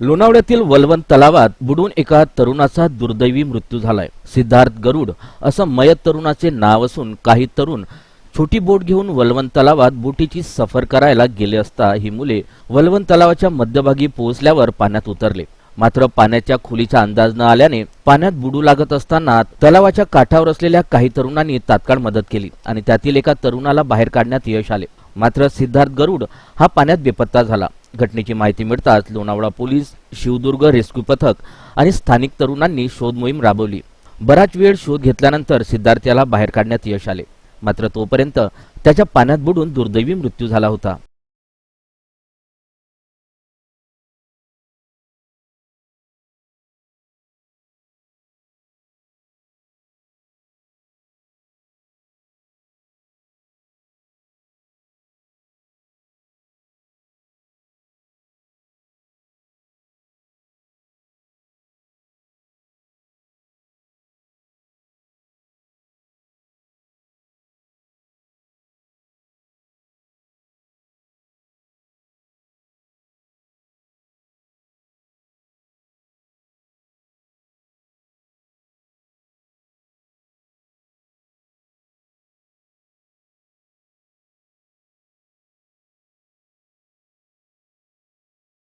लोणावळ्यातील वलवन तलावात बुडून एका तरुणाचा दुर्दैवी मृत्यू झालाय. सिद्धार्थ गरुड असं मयत तरुणाचे नाव असून काही तरुण छोटी बोट घेऊन वलवन तलावात बोटीची सफर करायला गेले असता ही मुले वलवन तलावाच्या मध्यभागी पोहोचल्यावर पाण्यात उतरले. मात्र पाण्याच्या खोलीचा अंदाज न आल्याने पाण्यात बुडू लागत असताना तलावाच्या काठावर असलेल्या काही तरुणांनी तात्काळ मदत केली आणि त्यातील एका तरुणाला बाहेर काढण्यात यश आले. मात्र सिद्धार्थ गरुड हा पाण्यात बेपत्ता झाला. घटनेची माहिती मिळताच लोणावळा पोलीस शिवदुर्ग रेस्क्यू पथक आणि स्थानिक तरुणांनी शोध मोहीम राबवली. बराच वेळ शोध घेतल्यानंतर सिद्धार्थ याला बाहेर काढण्यात यश आले. मात्र तोपर्यंत त्याच्या पाण्यात बुडून दुर्दैवी मृत्यू झाला होता.